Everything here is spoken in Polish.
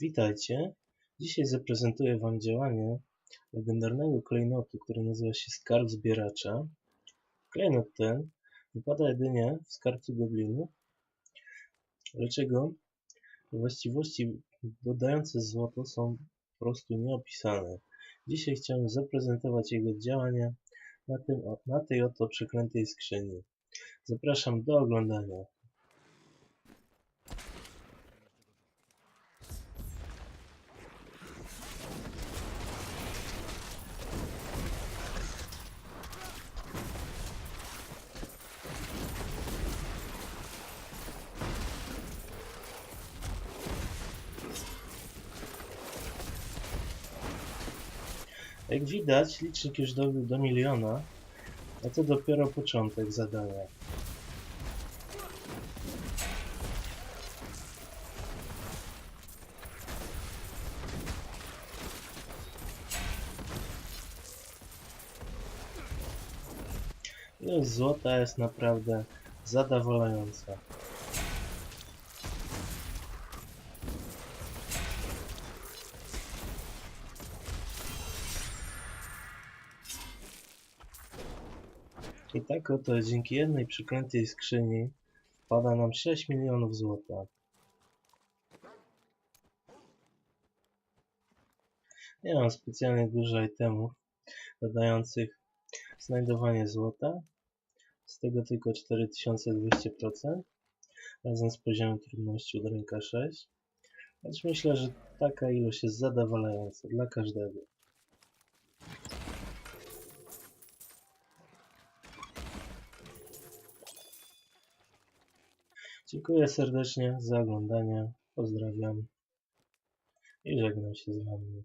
Witajcie. Dzisiaj zaprezentuję Wam działanie legendarnego klejnotu, który nazywa się Skarb Zbieracza. Klejnot ten wypada jedynie w skarbcu goblinów, lecz jego właściwości dodające złoto są po prostu nieopisane. Dzisiaj chciałem zaprezentować jego działanie na, tym, na tej oto przeklętej skrzyni. Zapraszam do oglądania. Jak widać, licznik już dobił do miliona, a to dopiero początek zadania. Ilość złota jest naprawdę zadowalająca. I tak oto dzięki jednej przyklętej skrzyni wpada nam 6 milionów złota. Nie mam specjalnie dużo itemów dodających znajdowanie złota. Z tego tylko 4200% razem z poziomem trudności od ręka 6. Lecz myślę, że taka ilość jest zadowalająca dla każdego. Dziękuję serdecznie za oglądanie. Pozdrawiam i żegnam się z Wami.